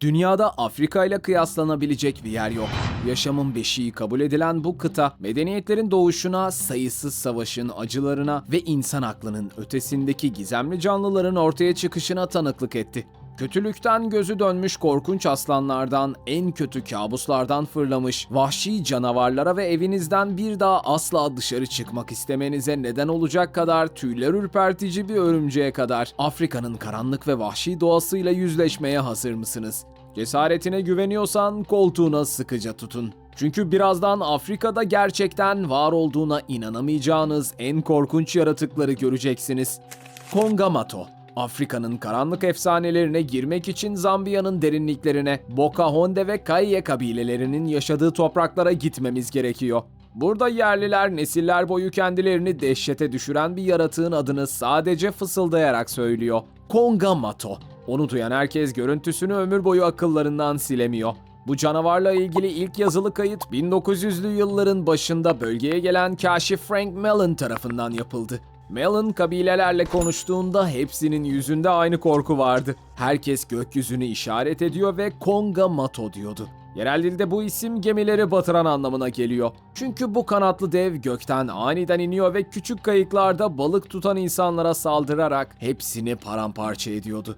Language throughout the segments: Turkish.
Dünyada Afrika ile kıyaslanabilecek bir yer yok. Yaşamın beşiği kabul edilen bu kıta, medeniyetlerin doğuşuna, sayısız savaşın acılarına ve insan aklının ötesindeki gizemli canlıların ortaya çıkışına tanıklık etti. Kötülükten gözü dönmüş korkunç aslanlardan, en kötü kabuslardan fırlamış, vahşi canavarlara ve evinizden bir daha asla dışarı çıkmak istemenize neden olacak kadar tüyler ürpertici bir örümceğe kadar Afrika'nın karanlık ve vahşi doğasıyla yüzleşmeye hazır mısınız? Cesaretine güveniyorsan koltuğuna sıkıca tutun. Çünkü birazdan Afrika'da gerçekten var olduğuna inanamayacağınız en korkunç yaratıkları göreceksiniz. Kongamato Afrika'nın karanlık efsanelerine girmek için Zambiya'nın derinliklerine, Bokahonde ve Kaiye kabilelerinin yaşadığı topraklara gitmemiz gerekiyor. Burada yerliler nesiller boyu kendilerini dehşete düşüren bir yaratığın adını sadece fısıldayarak söylüyor. Kongamato. Onu duyan herkes görüntüsünü ömür boyu akıllarından silemiyor. Bu canavarla ilgili ilk yazılı kayıt 1900'lü yılların başında bölgeye gelen kaşif Frank Mellon tarafından yapıldı. Mellon kabilelerle konuştuğunda hepsinin yüzünde aynı korku vardı. Herkes gökyüzünü işaret ediyor ve Konga Mato diyordu. Yerel dilde bu isim gemileri batıran anlamına geliyor. Çünkü bu kanatlı dev gökten aniden iniyor ve küçük kayıklarda balık tutan insanlara saldırarak hepsini paramparça ediyordu.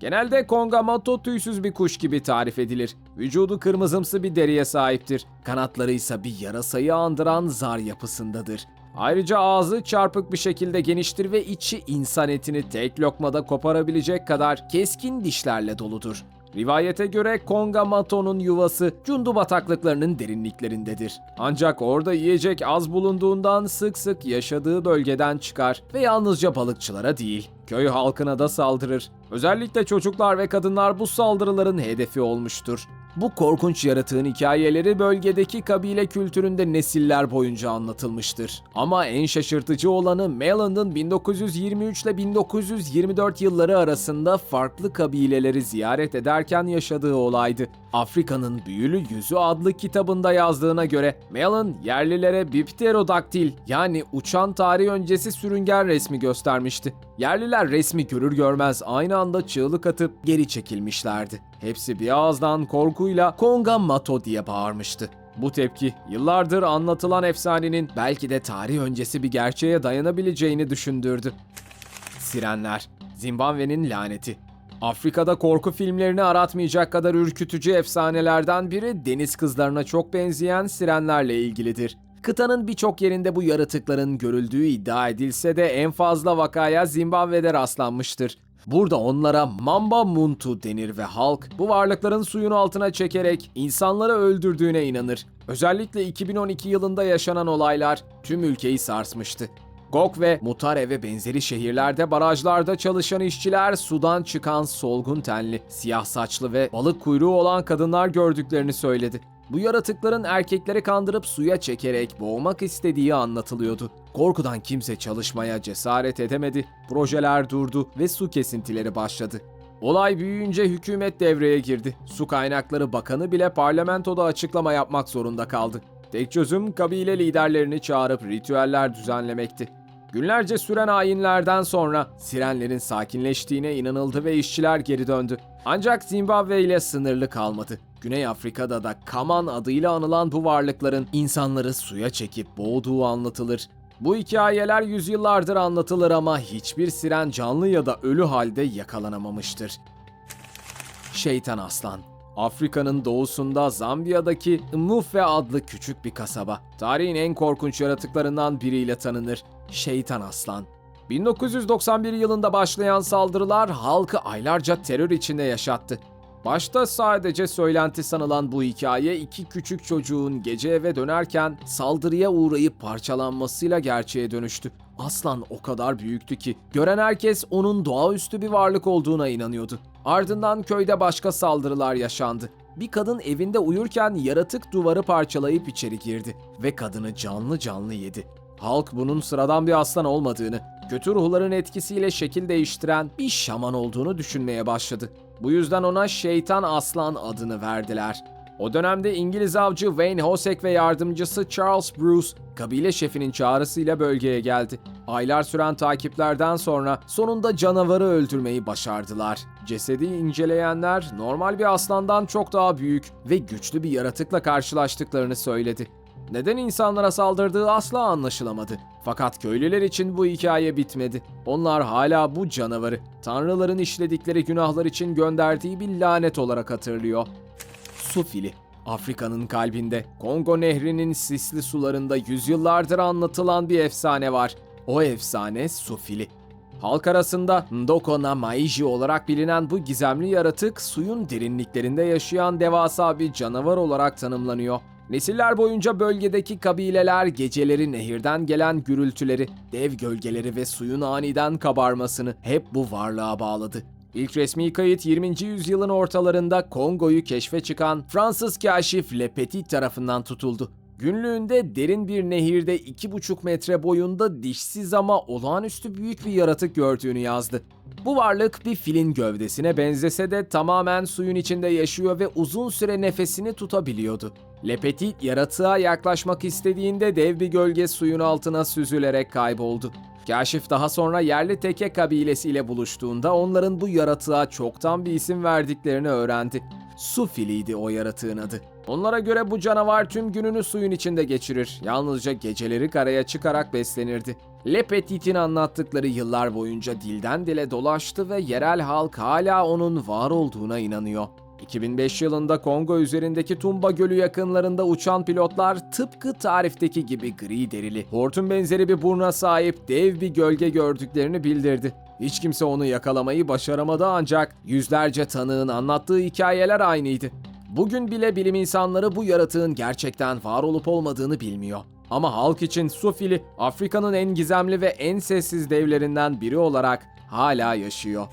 Genelde Kongamato tüysüz bir kuş gibi tarif edilir. Vücudu kırmızımsı bir deriye sahiptir. Kanatları ise bir yarasayı andıran zar yapısındadır. Ayrıca ağzı çarpık bir şekilde geniştir ve içi insan etini tek lokmada koparabilecek kadar keskin dişlerle doludur. Rivayete göre Kongamato'nun yuvası Cundu bataklıklarının derinliklerindedir. Ancak orada yiyecek az bulunduğundan sık sık yaşadığı bölgeden çıkar ve yalnızca balıkçılara değil, köy halkına da saldırır. Özellikle çocuklar ve kadınlar bu saldırıların hedefi olmuştur. Bu korkunç yaratığın hikayeleri bölgedeki kabile kültüründe nesiller boyunca anlatılmıştır. Ama en şaşırtıcı olanı Mellon'ın 1923 ile 1924 yılları arasında farklı kabileleri ziyaret ederken yaşadığı olaydı. Afrika'nın Büyülü Yüzü adlı kitabında yazdığına göre Mellon yerlilere bir pterodaktil yani uçan tarih öncesi sürüngen resmi göstermişti. Yerliler resmi görür görmez aynı anda çığlık atıp geri çekilmişlerdi. Hepsi bir ağızdan korkuyla Konga Mato diye bağırmıştı. Bu tepki yıllardır anlatılan efsanenin belki de tarih öncesi bir gerçeğe dayanabileceğini düşündürdü. Sirenler, Zimbabwe'nin laneti. Afrika'da korku filmlerini aratmayacak kadar ürkütücü efsanelerden biri deniz kızlarına çok benzeyen sirenlerle ilgilidir. Kıtanın birçok yerinde bu yaratıkların görüldüğü iddia edilse de en fazla vakaya Zimbabwe'de rastlanmıştır. Burada onlara Mamba Muntu denir ve halk bu varlıkların suyun altına çekerek insanları öldürdüğüne inanır. Özellikle 2012 yılında yaşanan olaylar tüm ülkeyi sarsmıştı. Gok ve Mutare ve benzeri şehirlerde barajlarda çalışan işçiler sudan çıkan solgun tenli, siyah saçlı ve balık kuyruğu olan kadınlar gördüklerini söyledi. Bu yaratıkların erkekleri kandırıp suya çekerek boğmak istediği anlatılıyordu. Korkudan kimse çalışmaya cesaret edemedi. Projeler durdu ve su kesintileri başladı. Olay büyüyünce hükümet devreye girdi. Su Kaynakları Bakanı bile parlamentoda açıklama yapmak zorunda kaldı. Tek çözüm kabile liderlerini çağırıp ritüeller düzenlemekti. Günlerce süren ayinlerden sonra sirenlerin sakinleştiğine inanıldı ve işçiler geri döndü. Ancak Zimbabwe ile sınırlı kalmadı. Güney Afrika'da da Kaman adıyla anılan bu varlıkların insanları suya çekip boğduğu anlatılır. Bu hikayeler yüzyıllardır anlatılır ama hiçbir siren canlı ya da ölü halde yakalanamamıştır. Şeytan Aslan Afrika'nın doğusunda Zambiya'daki Mufe adlı küçük bir kasaba. Tarihin en korkunç yaratıklarından biriyle tanınır. Şeytan Aslan. 1991 yılında başlayan saldırılar halkı aylarca terör içinde yaşattı. Başta sadece söylenti sanılan bu hikaye iki küçük çocuğun gece eve dönerken saldırıya uğrayıp parçalanmasıyla gerçeğe dönüştü. Aslan o kadar büyüktü ki gören herkes onun doğaüstü bir varlık olduğuna inanıyordu. Ardından köyde başka saldırılar yaşandı. Bir kadın evinde uyurken yaratık duvarı parçalayıp içeri girdi ve kadını canlı canlı yedi. Halk bunun sıradan bir aslan olmadığını, kötü ruhların etkisiyle şekil değiştiren bir şaman olduğunu düşünmeye başladı. Bu yüzden ona Şeytan Aslan adını verdiler. O dönemde İngiliz avcı Wayne Hosek ve yardımcısı Charles Bruce, kabile şefinin çağrısıyla bölgeye geldi. Aylar süren takiplerden sonra sonunda canavarı öldürmeyi başardılar. Cesedi inceleyenler normal bir aslandan çok daha büyük ve güçlü bir yaratıkla karşılaştıklarını söyledi. Neden insanlara saldırdığı asla anlaşılamadı. Fakat köylüler için bu hikaye bitmedi. Onlar hala bu canavarı, tanrıların işledikleri günahlar için gönderdiği bir lanet olarak hatırlıyor. Su fili. Afrika'nın kalbinde, Kongo Nehri'nin sisli sularında yüzyıllardır anlatılan bir efsane var. O efsane su fili. Halk arasında Ndoko na Maiji olarak bilinen bu gizemli yaratık suyun derinliklerinde yaşayan devasa bir canavar olarak tanımlanıyor. Nesiller boyunca bölgedeki kabileler geceleri nehirden gelen gürültüleri, dev gölgeleri ve suyun aniden kabarmasını hep bu varlığa bağladı. İlk resmi kayıt 20. yüzyılın ortalarında Kongo'yu keşfe çıkan Fransız kaşif Le Petit tarafından tutuldu. Günlüğünde derin bir nehirde 2,5 metre boyunda dişsiz ama olağanüstü büyük bir yaratık gördüğünü yazdı. Bu varlık bir filin gövdesine benzese de tamamen suyun içinde yaşıyor ve uzun süre nefesini tutabiliyordu. Le Petit yaratığa yaklaşmak istediğinde dev bir gölge suyun altına süzülerek kayboldu. Kaşif daha sonra yerli teke kabilesiyle buluştuğunda onların bu yaratığa çoktan bir isim verdiklerini öğrendi. Su filiydi o yaratığın adı. Onlara göre bu canavar tüm gününü suyun içinde geçirir. Yalnızca geceleri karaya çıkarak beslenirdi. Le Petit'in anlattıkları yıllar boyunca dilden dile dolaştı ve yerel halk hala onun var olduğuna inanıyor. 2005 yılında Kongo üzerindeki Tumba Gölü yakınlarında uçan pilotlar tıpkı tarifteki gibi gri derili, hortum benzeri bir burna sahip dev bir gölge gördüklerini bildirdi. Hiç kimse onu yakalamayı başaramadı ancak yüzlerce tanığın anlattığı hikayeler aynıydı. Bugün bile bilim insanları bu yaratığın gerçekten var olup olmadığını bilmiyor. Ama halk için su fili Afrika'nın en gizemli ve en sessiz devlerinden biri olarak hala yaşıyor.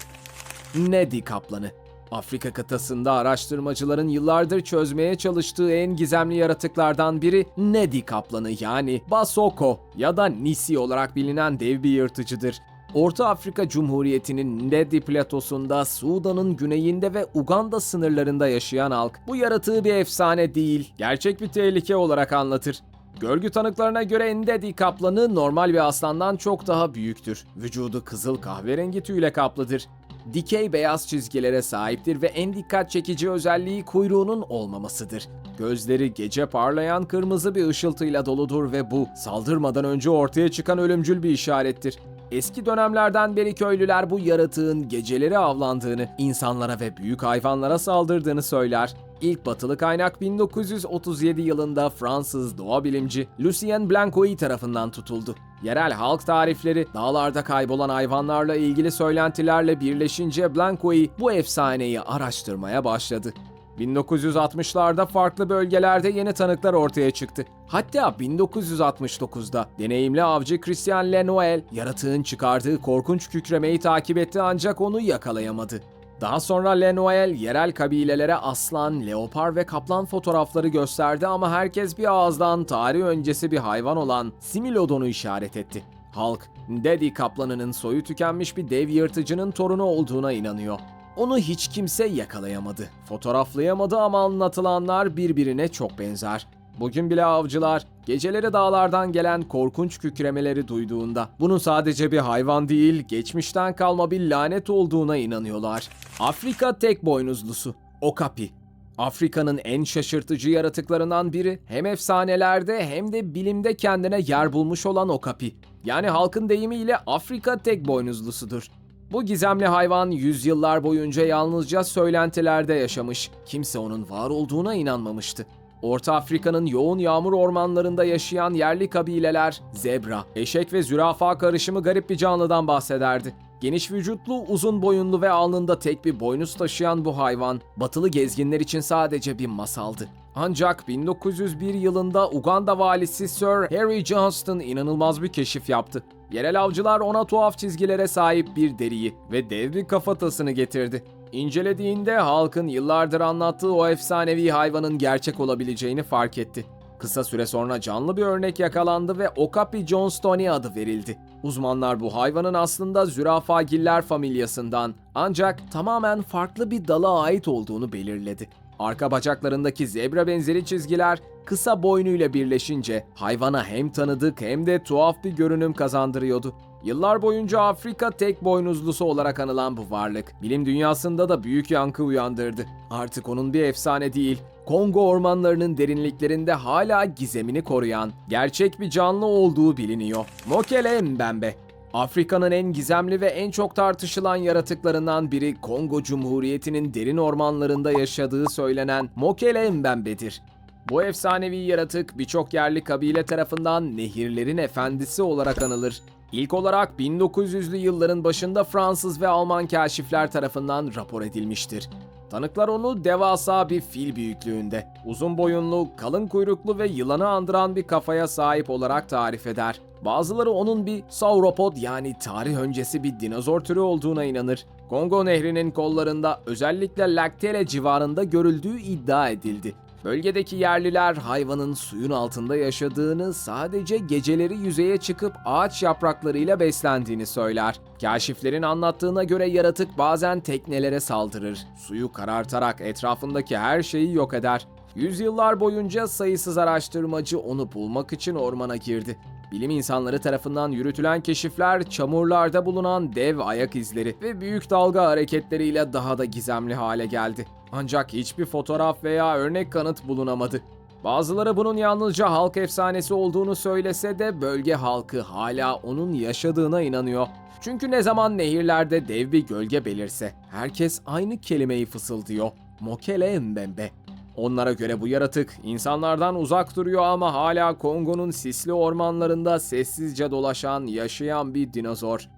Nedi kaplanı Afrika kıtasında araştırmacıların yıllardır çözmeye çalıştığı en gizemli yaratıklardan biri Nedi kaplanı yani Basoko ya da Nisi olarak bilinen dev bir yırtıcıdır. Orta Afrika Cumhuriyeti'nin Nedi platosunda Sudan'ın güneyinde ve Uganda sınırlarında yaşayan halk bu yaratığı bir efsane değil, gerçek bir tehlike olarak anlatır. Görgü tanıklarına göre Ndedi kaplanı normal bir aslandan çok daha büyüktür. Vücudu kızıl kahverengi tüyle kaplıdır. Dikey beyaz çizgilere sahiptir ve en dikkat çekici özelliği kuyruğunun olmamasıdır. Gözleri gece parlayan kırmızı bir ışıltıyla doludur ve bu saldırmadan önce ortaya çıkan ölümcül bir işarettir. Eski dönemlerden beri köylüler bu yaratığın geceleri avlandığını, insanlara ve büyük hayvanlara saldırdığını söyler. İlk batılı kaynak 1937 yılında Fransız doğa bilimci Lucien Blancois tarafından tutuldu. Yerel halk tarifleri dağlarda kaybolan hayvanlarla ilgili söylentilerle birleşince Blancois bu efsaneyi araştırmaya başladı. 1960'larda farklı bölgelerde yeni tanıklar ortaya çıktı. Hatta 1969'da deneyimli avcı Christian Lenoel yaratığın çıkardığı korkunç kükremeyi takip etti ancak onu yakalayamadı. Daha sonra Lenoel yerel kabilelere aslan, leopar ve kaplan fotoğrafları gösterdi ama herkes bir ağızdan tarih öncesi bir hayvan olan Similodon'u işaret etti. Halk, Dedi kaplanının soyu tükenmiş bir dev yırtıcının torunu olduğuna inanıyor. Onu hiç kimse yakalayamadı. Fotoğraflayamadı ama anlatılanlar birbirine çok benzer. Bugün bile avcılar geceleri dağlardan gelen korkunç kükremeleri duyduğunda bunun sadece bir hayvan değil, geçmişten kalma bir lanet olduğuna inanıyorlar. Afrika tek boynuzlusu, Okapi. Afrika'nın en şaşırtıcı yaratıklarından biri hem efsanelerde hem de bilimde kendine yer bulmuş olan Okapi. Yani halkın deyimiyle Afrika tek boynuzlusudur. Bu gizemli hayvan yüzyıllar boyunca yalnızca söylentilerde yaşamış. Kimse onun var olduğuna inanmamıştı. Orta Afrika'nın yoğun yağmur ormanlarında yaşayan yerli kabileler zebra, eşek ve zürafa karışımı garip bir canlıdan bahsederdi. Geniş vücutlu, uzun boyunlu ve alnında tek bir boynuz taşıyan bu hayvan, batılı gezginler için sadece bir masaldı. Ancak 1901 yılında Uganda valisi Sir Harry Johnston inanılmaz bir keşif yaptı. Yerel avcılar ona tuhaf çizgilere sahip bir deriyi ve dev bir kafatasını getirdi. İncelediğinde halkın yıllardır anlattığı o efsanevi hayvanın gerçek olabileceğini fark etti. Kısa süre sonra canlı bir örnek yakalandı ve Okapi Johnstoni adı verildi. Uzmanlar bu hayvanın aslında zürafagiller familyasından ancak tamamen farklı bir dala ait olduğunu belirledi. Arka bacaklarındaki zebra benzeri çizgiler kısa boynuyla birleşince hayvana hem tanıdık hem de tuhaf bir görünüm kazandırıyordu. Yıllar boyunca Afrika tek boynuzlusu olarak anılan bu varlık, bilim dünyasında da büyük yankı uyandırdı. Artık onun bir efsane değil, Kongo ormanlarının derinliklerinde hala gizemini koruyan, gerçek bir canlı olduğu biliniyor. Mokele Mbembe. Afrika'nın en gizemli ve en çok tartışılan yaratıklarından biri Kongo Cumhuriyeti'nin derin ormanlarında yaşadığı söylenen Mokele Mbembe'dir. Bu efsanevi yaratık birçok yerli kabile tarafından nehirlerin efendisi olarak anılır. İlk olarak 1900'lü yılların başında Fransız ve Alman kaşifler tarafından rapor edilmiştir. Tanıklar onu devasa bir fil büyüklüğünde, uzun boyunlu, kalın kuyruklu ve yılanı andıran bir kafaya sahip olarak tarif eder. Bazıları onun bir sauropod yani tarih öncesi bir dinozor türü olduğuna inanır. Kongo Nehri'nin kollarında özellikle Laktele civarında görüldüğü iddia edildi. Bölgedeki yerliler hayvanın suyun altında yaşadığını, sadece geceleri yüzeye çıkıp ağaç yapraklarıyla beslendiğini söyler. Kaşiflerin anlattığına göre yaratık bazen teknelere saldırır, suyu karartarak etrafındaki her şeyi yok eder. Yüzyıllar boyunca sayısız araştırmacı onu bulmak için ormana girdi. Bilim insanları tarafından yürütülen keşifler çamurlarda bulunan dev ayak izleri ve büyük dalga hareketleriyle daha da gizemli hale geldi. Ancak hiçbir fotoğraf veya örnek kanıt bulunamadı. Bazıları bunun yalnızca halk efsanesi olduğunu söylese de bölge halkı hala onun yaşadığına inanıyor. Çünkü ne zaman nehirlerde dev bir gölge belirse herkes aynı kelimeyi fısıldıyor. Mokele Mbembe. Onlara göre bu yaratık insanlardan uzak duruyor ama hala Kongo'nun sisli ormanlarında sessizce dolaşan, yaşayan bir dinozor.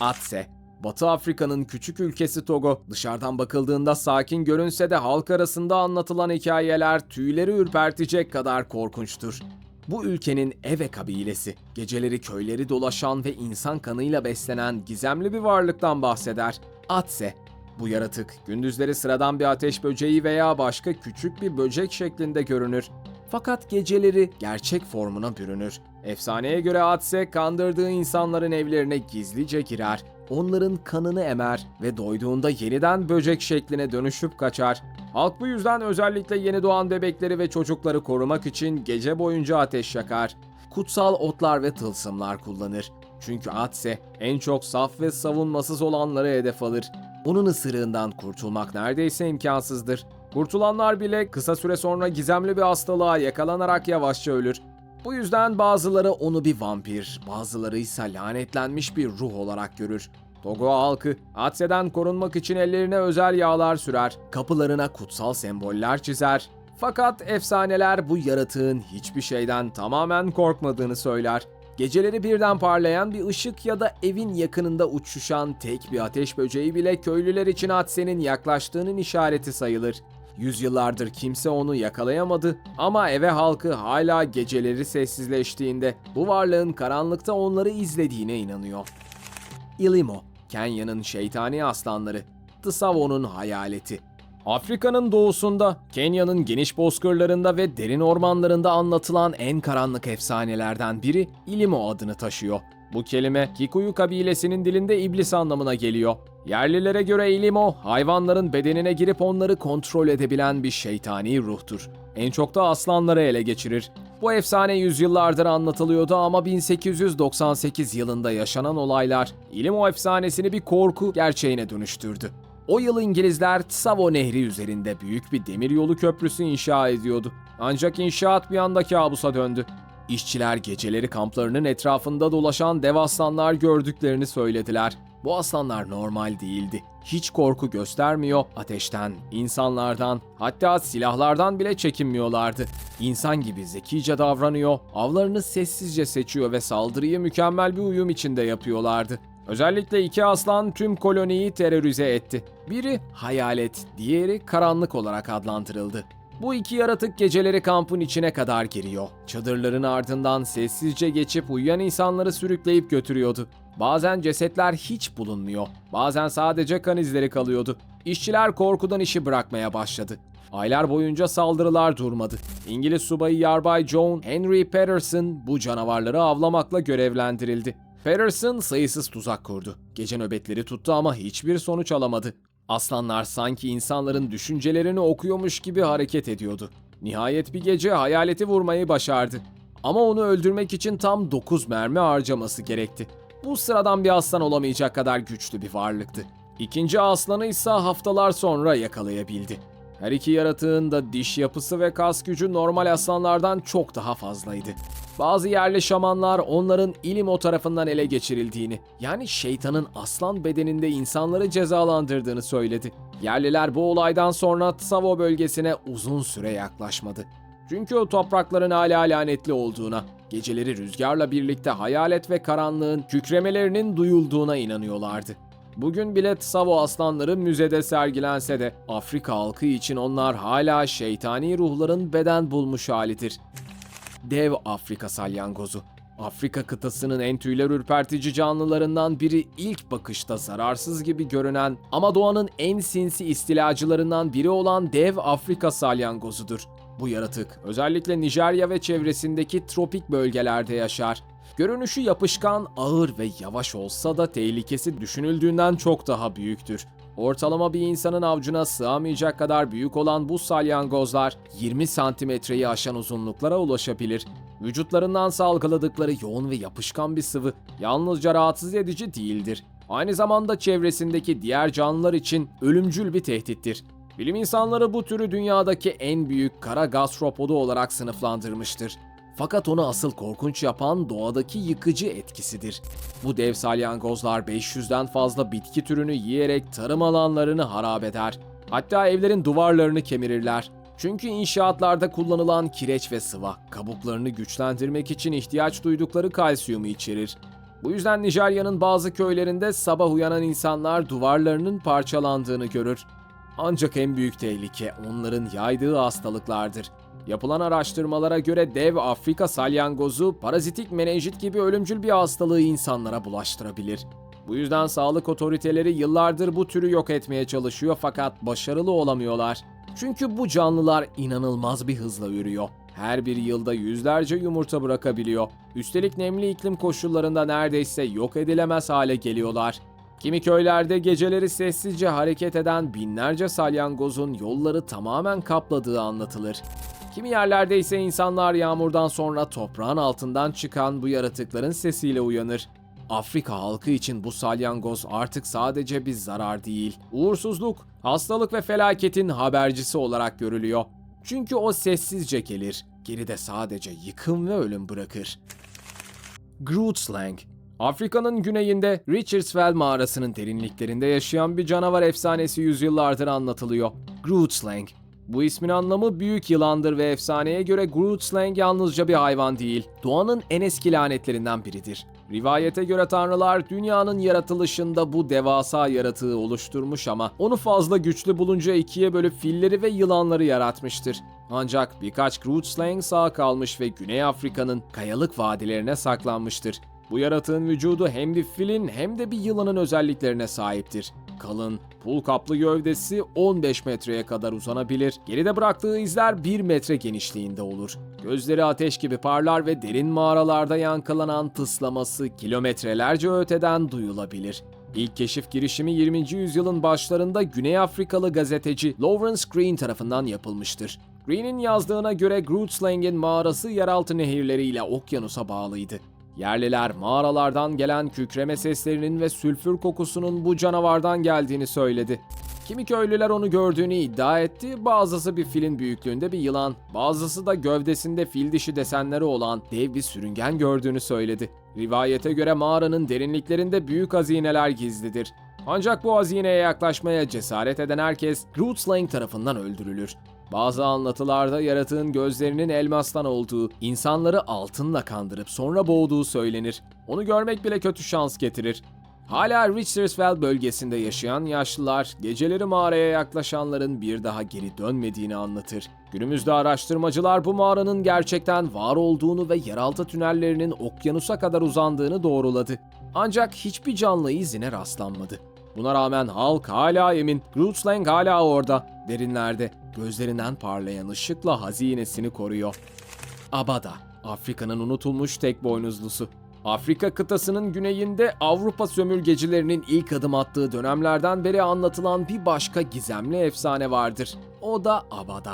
Atse Batı Afrika'nın küçük ülkesi Togo. Dışarıdan bakıldığında sakin görünse de halk arasında anlatılan hikayeler tüyleri ürpertecek kadar korkunçtur. Bu ülkenin Eve kabilesi, geceleri köyleri dolaşan ve insan kanıyla beslenen gizemli bir varlıktan bahseder. Atse, bu yaratık gündüzleri sıradan bir ateş böceği veya başka küçük bir böcek şeklinde görünür. Fakat geceleri gerçek formuna bürünür. Efsaneye göre Atse kandırdığı insanların evlerine gizlice girer. Onların kanını emer ve doyduğunda yeniden böcek şekline dönüşüp kaçar. Halk bu yüzden özellikle yeni doğan bebekleri ve çocukları korumak için gece boyunca ateş yakar. Kutsal otlar ve tılsımlar kullanır. Çünkü Atse en çok saf ve savunmasız olanları hedef alır. Onun ısırığından kurtulmak neredeyse imkansızdır. Kurtulanlar bile kısa süre sonra gizemli bir hastalığa yakalanarak yavaşça ölür. Bu yüzden bazıları onu bir vampir, bazıları ise lanetlenmiş bir ruh olarak görür. Togo halkı Atse'den korunmak için ellerine özel yağlar sürer, kapılarına kutsal semboller çizer. Fakat efsaneler bu yaratığın hiçbir şeyden tamamen korkmadığını söyler. Geceleri birden parlayan bir ışık ya da evin yakınında uçuşan tek bir ateş böceği bile köylüler için Atse'nin yaklaştığının işareti sayılır. Yüzyıllardır kimse onu yakalayamadı ama eve halkı hala geceleri sessizleştiğinde bu varlığın karanlıkta onları izlediğine inanıyor. Ilimo, Kenya'nın şeytani aslanları, Tsavo'nun hayaleti. Afrika'nın doğusunda, Kenya'nın geniş bozkırlarında ve derin ormanlarında anlatılan en karanlık efsanelerden biri Ilimo adını taşıyor. Bu kelime Kikuyu kabilesinin dilinde iblis anlamına geliyor. Yerlilere göre Ilimo, hayvanların bedenine girip onları kontrol edebilen bir şeytani ruhtur. En çok da aslanları ele geçirir. Bu efsane yüzyıllardır anlatılıyordu ama 1898 yılında yaşanan olaylar Ilimo efsanesini bir korku gerçeğine dönüştürdü. O yıl İngilizler Tsavo Nehri üzerinde büyük bir demiryolu köprüsü inşa ediyordu. Ancak inşaat bir anda kabusa döndü. İşçiler geceleri kamplarının etrafında dolaşan dev aslanlar gördüklerini söylediler. Bu aslanlar normal değildi. Hiç korku göstermiyor, ateşten, insanlardan, hatta silahlardan bile çekinmiyorlardı. İnsan gibi zekice davranıyor, avlarını sessizce seçiyor ve saldırıyı mükemmel bir uyum içinde yapıyorlardı. Özellikle iki aslan tüm koloniyi terörize etti. Biri hayalet, diğeri karanlık olarak adlandırıldı. Bu iki yaratık geceleri kampın içine kadar giriyor. Çadırların ardından sessizce geçip uyuyan insanları sürükleyip götürüyordu. Bazen cesetler hiç bulunmuyor. Bazen sadece kan izleri kalıyordu. İşçiler korkudan işi bırakmaya başladı. Aylar boyunca saldırılar durmadı. İngiliz subayı Yarbay John Henry Patterson bu canavarları avlamakla görevlendirildi. Patterson sayısız tuzak kurdu. Gece nöbetleri tuttu ama hiçbir sonuç alamadı. Aslanlar sanki insanların düşüncelerini okuyormuş gibi hareket ediyordu. Nihayet bir gece hayaleti vurmayı başardı. Ama onu öldürmek için tam 9 mermi harcaması gerekti. Bu sıradan bir aslan olamayacak kadar güçlü bir varlıktı. İkinci aslanı ise haftalar sonra yakalayabildi. Her iki yaratığın da diş yapısı ve kas gücü normal aslanlardan çok daha fazlaydı. Bazı yerli şamanlar onların İlimo tarafından ele geçirildiğini, yani şeytanın aslan bedeninde insanları cezalandırdığını söyledi. Yerliler bu olaydan sonra Tsavo bölgesine uzun süre yaklaşmadı. Çünkü o toprakların hala lanetli olduğuna, geceleri rüzgarla birlikte hayalet ve karanlığın kükremelerinin duyulduğuna inanıyorlardı. Bugün bile Tsavo aslanları müzede sergilense de Afrika halkı için onlar hala şeytani ruhların beden bulmuş halidir. Dev Afrika salyangozu. Afrika kıtasının en tüyler ürpertici canlılarından biri ilk bakışta zararsız gibi görünen ama doğanın en sinsi istilacılarından biri olan dev Afrika salyangozudur. Bu yaratık özellikle Nijerya ve çevresindeki tropik bölgelerde yaşar. Görünüşü yapışkan, ağır ve yavaş olsa da tehlikesi düşünüldüğünden çok daha büyüktür. Ortalama bir insanın avcuna sığamayacak kadar büyük olan bu salyangozlar 20 santimetreyi aşan uzunluklara ulaşabilir. Vücutlarından salgıladıkları yoğun ve yapışkan bir sıvı yalnızca rahatsız edici değildir. Aynı zamanda çevresindeki diğer canlılar için ölümcül bir tehdittir. Bilim insanları bu türü dünyadaki en büyük kara gastropodu olarak sınıflandırmıştır. Fakat onu asıl korkunç yapan doğadaki yıkıcı etkisidir. Bu dev salyangozlar 500'den fazla bitki türünü yiyerek tarım alanlarını harap eder. Hatta evlerin duvarlarını kemirirler. Çünkü inşaatlarda kullanılan kireç ve sıva, kabuklarını güçlendirmek için ihtiyaç duydukları kalsiyumu içerir. Bu yüzden Nijerya'nın bazı köylerinde sabah uyanan insanlar duvarlarının parçalandığını görür. Ancak en büyük tehlike onların yaydığı hastalıklardır. Yapılan araştırmalara göre dev Afrika salyangozu parazitik menenjit gibi ölümcül bir hastalığı insanlara bulaştırabilir. Bu yüzden sağlık otoriteleri yıllardır bu türü yok etmeye çalışıyor fakat başarılı olamıyorlar. Çünkü bu canlılar inanılmaz bir hızla ürüyor. Her bir yılda yüzlerce yumurta bırakabiliyor. Üstelik nemli iklim koşullarında neredeyse yok edilemez hale geliyorlar. Kimi köylerde geceleri sessizce hareket eden binlerce salyangozun yolları tamamen kapladığı anlatılır. Kimi yerlerde ise insanlar yağmurdan sonra toprağın altından çıkan bu yaratıkların sesiyle uyanır. Afrika halkı için bu salyangoz artık sadece bir zarar değil, uğursuzluk, hastalık ve felaketin habercisi olarak görülüyor. Çünkü o sessizce gelir, geride sadece yıkım ve ölüm bırakır. Grootslang Afrika'nın güneyinde Richardsville mağarasının derinliklerinde yaşayan bir canavar efsanesi yüzyıllardır anlatılıyor. Grootslang. Bu ismin anlamı büyük yılandır ve efsaneye göre Grootslang yalnızca bir hayvan değil, doğanın en eski lanetlerinden biridir. Rivayete göre tanrılar dünyanın yaratılışında bu devasa yaratığı oluşturmuş ama onu fazla güçlü bulunca ikiye bölüp filleri ve yılanları yaratmıştır. Ancak birkaç Grootslang sağ kalmış ve Güney Afrika'nın kayalık vadilerine saklanmıştır. Bu yaratığın vücudu hem bir filin hem de bir yılanın özelliklerine sahiptir. Kalın, pul kaplı gövdesi 15 metreye kadar uzanabilir. Geride bıraktığı izler 1 metre genişliğinde olur. Gözleri ateş gibi parlar ve derin mağaralarda yankılanan tıslaması kilometrelerce öteden duyulabilir. İlk keşif girişimi 20. yüzyılın başlarında Güney Afrikalı gazeteci Lawrence Green tarafından yapılmıştır. Green'in yazdığına göre Grootslang'in mağarası yeraltı nehirleriyle okyanusa bağlıydı. Yerliler mağaralardan gelen kükreme seslerinin ve sülfür kokusunun bu canavardan geldiğini söyledi. Kimi köylüler onu gördüğünü iddia etti, bazısı bir filin büyüklüğünde bir yılan, bazısı da gövdesinde fil dişi desenleri olan dev bir sürüngen gördüğünü söyledi. Rivayete göre mağaranın derinliklerinde büyük hazineler gizlidir. Ancak bu hazineye yaklaşmaya cesaret eden herkes Grootslang tarafından öldürülür. Bazı anlatılarda yaratığın gözlerinin elmastan olduğu, insanları altınla kandırıp sonra boğduğu söylenir. Onu görmek bile kötü şans getirir. Hala Richtersville bölgesinde yaşayan yaşlılar, geceleri mağaraya yaklaşanların bir daha geri dönmediğini anlatır. Günümüzde araştırmacılar bu mağaranın gerçekten var olduğunu ve yeraltı tünellerinin okyanusa kadar uzandığını doğruladı. Ancak hiçbir canlı izine rastlanmadı. Buna rağmen halk hala emin, Grootslang hala orada, derinlerde, gözlerinden parlayan ışıkla hazinesini koruyor. Abada, Afrika'nın unutulmuş tek boynuzlusu. Afrika kıtasının güneyinde Avrupa sömürgecilerinin ilk adım attığı dönemlerden beri anlatılan bir başka gizemli efsane vardır. O da Abada.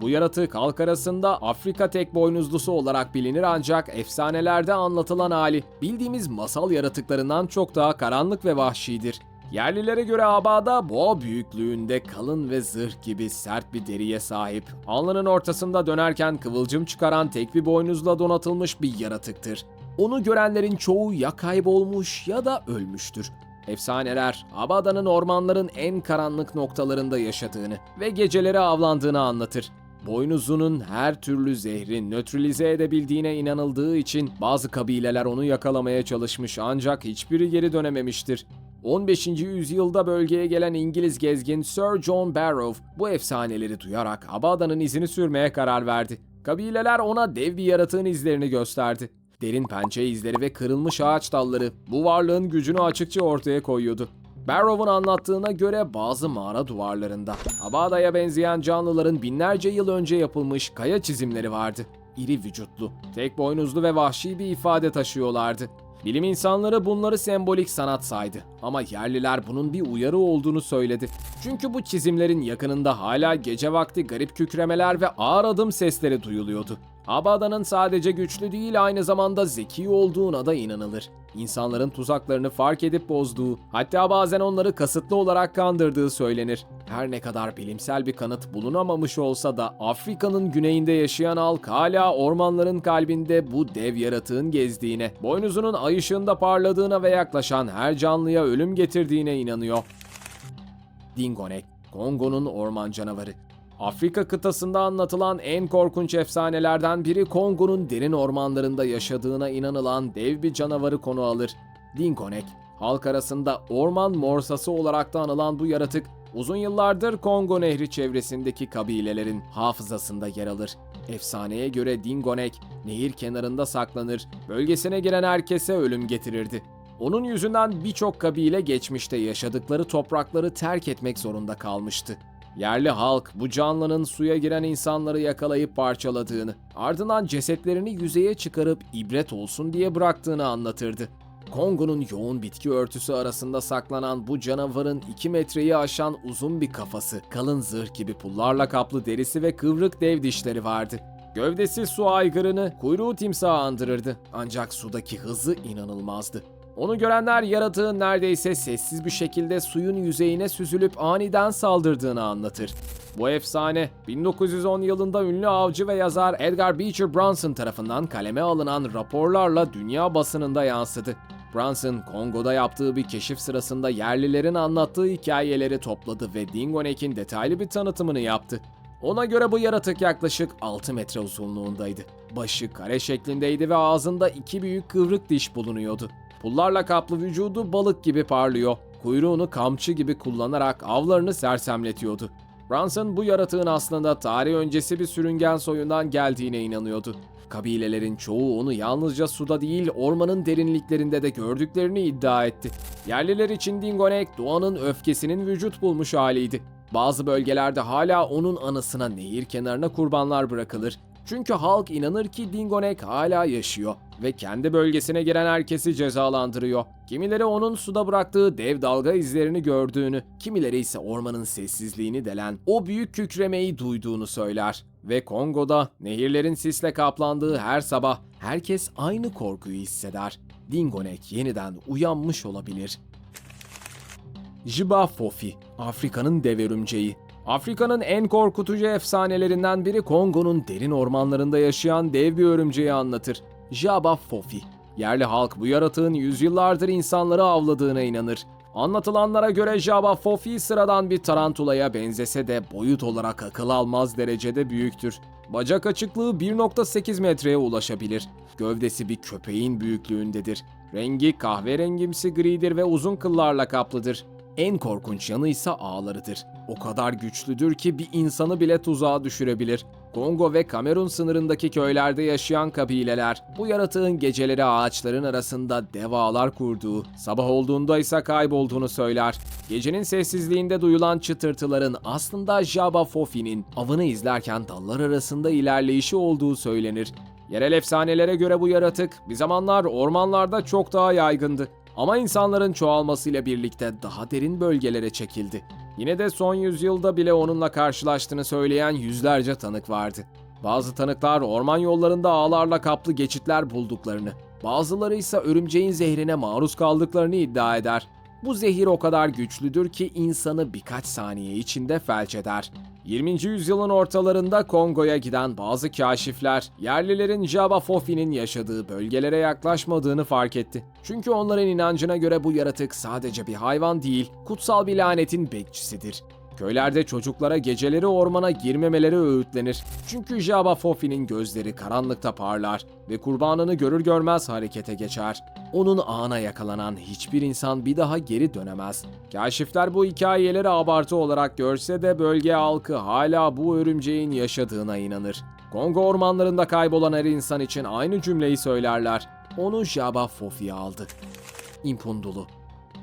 Bu yaratık halk arasında Afrika tek boynuzlusu olarak bilinir ancak efsanelerde anlatılan hali bildiğimiz masal yaratıklarından çok daha karanlık ve vahşidir. Yerlilere göre abada boğa büyüklüğünde kalın ve zırh gibi sert bir deriye sahip. Alnının ortasında dönerken kıvılcım çıkaran tek bir boynuzla donatılmış bir yaratıktır. Onu görenlerin çoğu ya kaybolmuş ya da ölmüştür. Efsaneler, Abada'nın ormanların en karanlık noktalarında yaşadığını ve geceleri avlandığını anlatır. Boynuzunun her türlü zehri nötralize edebildiğine inanıldığı için bazı kabileler onu yakalamaya çalışmış ancak hiçbiri geri dönememiştir. 15. yüzyılda bölgeye gelen İngiliz gezgin Sir John Barrow bu efsaneleri duyarak Abada'nın izini sürmeye karar verdi. Kabileler ona dev bir yaratığın izlerini gösterdi. Derin pençe izleri ve kırılmış ağaç dalları bu varlığın gücünü açıkça ortaya koyuyordu. Barrow'un anlattığına göre bazı mağara duvarlarında Abada'ya benzeyen canlıların binlerce yıl önce yapılmış kaya çizimleri vardı. İri vücutlu, tek boynuzlu ve vahşi bir ifade taşıyorlardı. Bilim insanları bunları sembolik sanat saydı ama yerliler bunun bir uyarı olduğunu söyledi. Çünkü bu çizimlerin yakınında hala gece vakti garip kükremeler ve ağır adım sesleri duyuluyordu. Abada'nın sadece güçlü değil aynı zamanda zeki olduğuna da inanılır. İnsanların tuzaklarını fark edip bozduğu, hatta bazen onları kasıtlı olarak kandırdığı söylenir. Her ne kadar bilimsel bir kanıt bulunamamış olsa da Afrika'nın güneyinde yaşayan halk hala ormanların kalbinde bu dev yaratığın gezdiğine, boynuzunun ay ışığında parladığına ve yaklaşan her canlıya ölüm getirdiğine inanıyor. Dingonek, Kongo'nun orman canavarı. Afrika kıtasında anlatılan en korkunç efsanelerden biri Kongo'nun derin ormanlarında yaşadığına inanılan dev bir canavarı konu alır. Dingonek, halk arasında orman morsası olarak da anılan bu yaratık, uzun yıllardır Kongo Nehri çevresindeki kabilelerin hafızasında yer alır. Efsaneye göre Dingonek, nehir kenarında saklanır, bölgesine giren herkese ölüm getirirdi. Onun yüzünden birçok kabile geçmişte yaşadıkları toprakları terk etmek zorunda kalmıştı. Yerli halk bu canlının suya giren insanları yakalayıp parçaladığını, ardından cesetlerini yüzeye çıkarıp ibret olsun diye bıraktığını anlatırdı. Kongo'nun yoğun bitki örtüsü arasında saklanan bu canavarın 2 metreyi aşan uzun bir kafası, kalın zırh gibi pullarla kaplı derisi ve kıvrık dev dişleri vardı. Gövdesi su aygırını, kuyruğu timsahı andırırdı. Ancak sudaki hızı inanılmazdı. Onu görenler yaratığın neredeyse sessiz bir şekilde suyun yüzeyine süzülüp aniden saldırdığını anlatır. Bu efsane 1910 yılında ünlü avcı ve yazar Edgar Beecher Bronson tarafından kaleme alınan raporlarla dünya basınında yansıdı. Bronson, Kongo'da yaptığı bir keşif sırasında yerlilerin anlattığı hikayeleri topladı ve Dingonek'in detaylı bir tanıtımını yaptı. Ona göre bu yaratık yaklaşık 6 metre uzunluğundaydı. Başı kare şeklindeydi ve ağzında iki büyük kıvrık diş bulunuyordu. Pullarla kaplı vücudu balık gibi parlıyor. Kuyruğunu kamçı gibi kullanarak avlarını sersemletiyordu. Bronson bu yaratığın aslında tarih öncesi bir sürüngen soyundan geldiğine inanıyordu. Kabilelerin çoğu onu yalnızca suda değil ormanın derinliklerinde de gördüklerini iddia etti. Yerliler için Dingonek doğanın öfkesinin vücut bulmuş haliydi. Bazı bölgelerde hala onun anısına nehir kenarına kurbanlar bırakılır. Çünkü halk inanır ki Dingonek hala yaşıyor ve kendi bölgesine giren herkesi cezalandırıyor. Kimileri onun suda bıraktığı dev dalga izlerini gördüğünü, kimileri ise ormanın sessizliğini delen o büyük kükremeyi duyduğunu söyler. Ve Kongo'da nehirlerin sisle kaplandığı her sabah herkes aynı korkuyu hisseder. Dingonek yeniden uyanmış olabilir. Jiba Fofi, Afrika'nın dev örümceği. Afrika'nın en korkutucu efsanelerinden biri Kongo'nun derin ormanlarında yaşayan dev bir örümceği anlatır. Jaba Fofi. Yerli halk bu yaratığın yüzyıllardır insanları avladığına inanır. Anlatılanlara göre Jaba Fofi sıradan bir tarantulaya benzese de boyut olarak akıl almaz derecede büyüktür. Bacak açıklığı 1.8 metreye ulaşabilir. Gövdesi bir köpeğin büyüklüğündedir. Rengi kahverengimsi gridir ve uzun kıllarla kaplıdır. En korkunç yanı ise ağlarıdır. O kadar güçlüdür ki bir insanı bile tuzağa düşürebilir. Kongo ve Kamerun sınırındaki köylerde yaşayan kabileler bu yaratığın geceleri ağaçların arasında dev ağlar kurduğu, sabah olduğunda ise kaybolduğunu söyler. Gecenin sessizliğinde duyulan çıtırtıların aslında Jaba Fofi'nin avını izlerken dallar arasında ilerleyişi olduğu söylenir. Yerel efsanelere göre bu yaratık bir zamanlar ormanlarda çok daha yaygındı. Ama insanların çoğalmasıyla birlikte daha derin bölgelere çekildi. Yine de son yüzyılda bile onunla karşılaştığını söyleyen yüzlerce tanık vardı. Bazı tanıklar orman yollarında ağlarla kaplı geçitler bulduklarını, bazıları ise örümceğin zehrine maruz kaldıklarını iddia eder. Bu zehir o kadar güçlüdür ki insanı birkaç saniye içinde felç eder. 20. yüzyılın ortalarında Kongo'ya giden bazı kaşifler, yerlilerin Java Fofi'nin yaşadığı bölgelere yaklaşmadığını fark etti. Çünkü onların inancına göre bu yaratık sadece bir hayvan değil, kutsal bir lanetin bekçisidir. Köylerde çocuklara geceleri ormana girmemeleri öğütlenir. Çünkü Java Fofi'nin gözleri karanlıkta parlar ve kurbanını görür görmez harekete geçer. Onun ağına yakalanan hiçbir insan bir daha geri dönemez. Kaşifler bu hikayeleri abartı olarak görse de bölge halkı hala bu örümceğin yaşadığına inanır. Kongo ormanlarında kaybolan her insan için aynı cümleyi söylerler. Onu Java Fofi aldı. İmpundulu.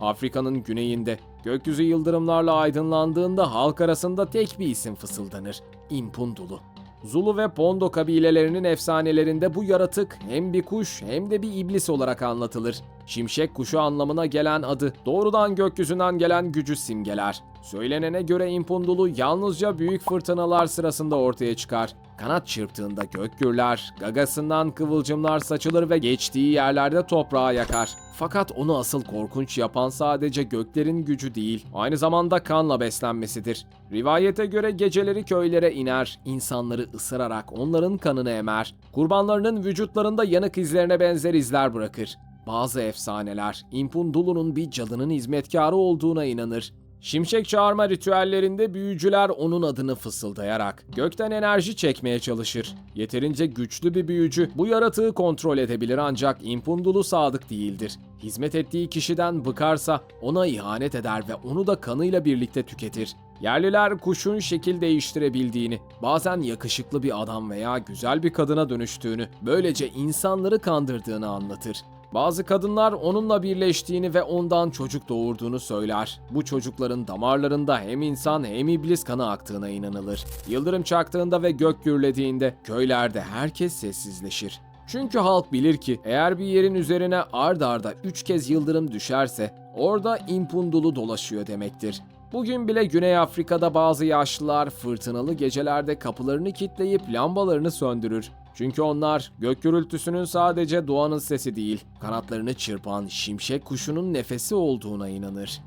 Afrika'nın güneyinde gökyüzü yıldırımlarla aydınlandığında halk arasında tek bir isim fısıldanır. Impundulu. Zulu ve Pondo kabilelerinin efsanelerinde bu yaratık hem bir kuş hem de bir iblis olarak anlatılır. Şimşek kuşu anlamına gelen adı doğrudan gökyüzünden gelen gücü simgeler. Söylenene göre Impundulu yalnızca büyük fırtınalar sırasında ortaya çıkar. Kanat çırptığında gök gürler, gagasından kıvılcımlar saçılır ve geçtiği yerlerde toprağı yakar. Fakat onu asıl korkunç yapan sadece göklerin gücü değil, aynı zamanda kanla beslenmesidir. Rivayete göre geceleri köylere iner, insanları ısırarak onların kanını emer. Kurbanlarının vücutlarında yanık izlerine benzer izler bırakır. Bazı efsaneler, Impundulu'nun bir cadının hizmetkarı olduğuna inanır. Şimşek çağırma ritüellerinde büyücüler onun adını fısıldayarak gökten enerji çekmeye çalışır. Yeterince güçlü bir büyücü bu yaratığı kontrol edebilir ancak impundulu sadık değildir. Hizmet ettiği kişiden bıkarsa ona ihanet eder ve onu da kanıyla birlikte tüketir. Yerliler kuşun şekil değiştirebildiğini, bazen yakışıklı bir adam veya güzel bir kadına dönüştüğünü, böylece insanları kandırdığını anlatır. Bazı kadınlar onunla birleştiğini ve ondan çocuk doğurduğunu söyler. Bu çocukların damarlarında hem insan hem iblis kanı aktığına inanılır. Yıldırım çaktığında ve gök gürlediğinde köylerde herkes sessizleşir. Çünkü halk bilir ki eğer bir yerin üzerine ard arda üç kez yıldırım düşerse orada impundulu dolaşıyor demektir. Bugün bile Güney Afrika'da bazı yaşlılar fırtınalı gecelerde kapılarını kilitleyip lambalarını söndürür. Çünkü onlar gök gürültüsünün sadece doğanın sesi değil, kanatlarını çırpan şimşek kuşunun nefesi olduğuna inanır.